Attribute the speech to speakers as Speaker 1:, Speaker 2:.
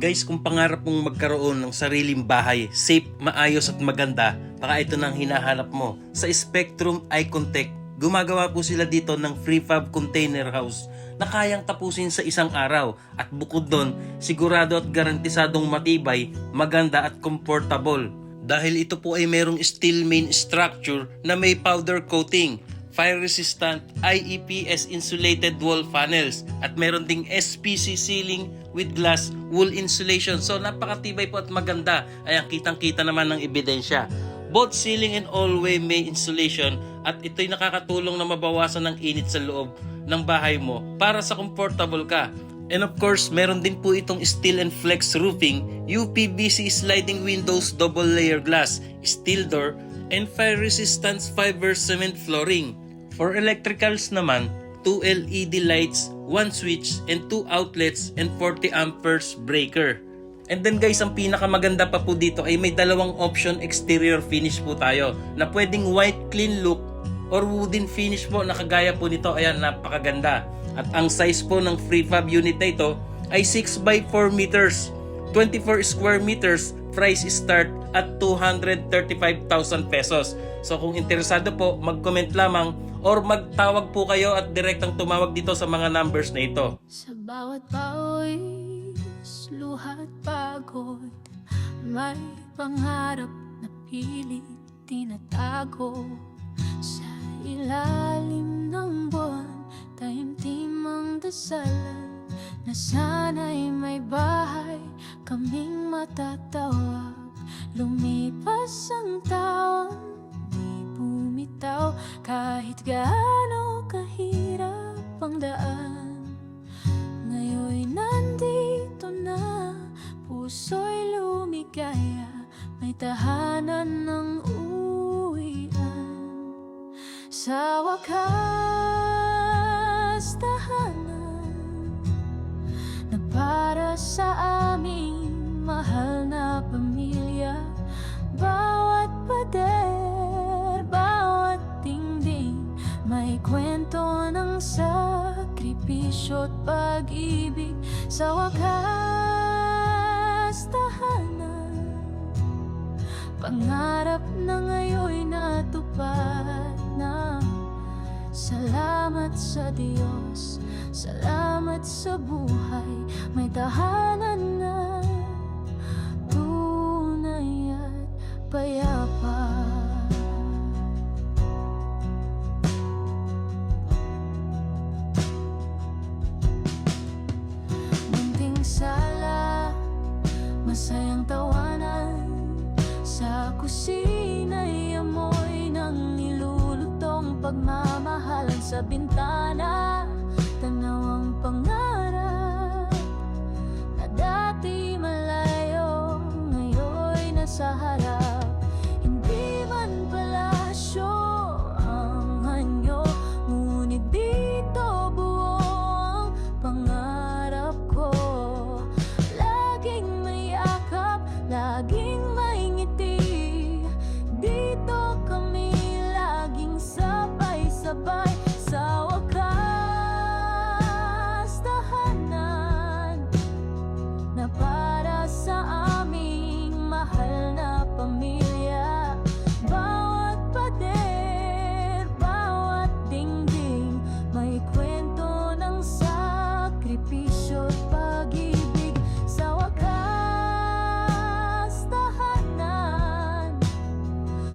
Speaker 1: Guys, kung pangarap mong magkaroon ng sariling bahay, safe, maayos at maganda, baka ito nang hinahanap mo. Sa Spectrum Icon Tech, gumagawa po sila dito ng prefab container house na kayang tapusin sa isang araw. At bukod doon, sigurado at garantisadong matibay, maganda at comfortable. Dahil ito po ay merong steel main structure na may powder coating, fire resistant IEPS insulated wall panels at meron ding SPC ceiling with glass wool insulation. So napakatibay po at maganda. Ayan, kitang-kita naman ng ebidensya. Both ceiling and hallway may insulation at ito'y nakakatulong na mabawasan ng init sa loob ng bahay mo para sa comfortable ka. And of course, meron din po itong steel and flex roofing, UPVC sliding windows, double layer glass, steel door, and fire resistance fiber cement flooring. For electricals naman, 2 LED lights, 1 switch, and 2 outlets, and 40 amperes breaker. And then guys, ang pinakamaganda pa po dito ay may dalawang option exterior finish po tayo na pwedeng white clean look or wooden finish po na kagaya po nito. Ayan, napakaganda. At ang size po ng prefab unit na ito ay 6 by 4 meters, 24 square meters, price start at 235,000 pesos. So kung interesado po, mag-comment lamang or magtawag po kayo at direktang tumawag dito sa mga numbers na ito.
Speaker 2: Sa bawat pawis, luha at pagod May pangarap na pilit tinatago Sa ilalim ng buwan, taimtim ang dasalan Na sana'y may bahay kaming matatawag. Lumipas ang taon, di bumitaw. Kahit gaano kahirap ang daan Ngayon'y nandito na. Puso'y lumigaya May tahanan ng uwian. Sa wakas tahanan Na para sa sakripisyo at pag-ibig Sa wakas tahanan. Pangarap na ngayon'y natupad na. Salamat sa Diyos, salamat sa buhay May tahanan na tunay at payapa Munting sala, masayang tawanan. Sa kusina'y amoy ng nilulutong pagmamahalan. Sa bintana, tanaw ang gabay sa wakas tahanan na para sa aming mahal na pamilya. Bawat pader bawat dingding may kwento ng sakripisyo at pag-ibig.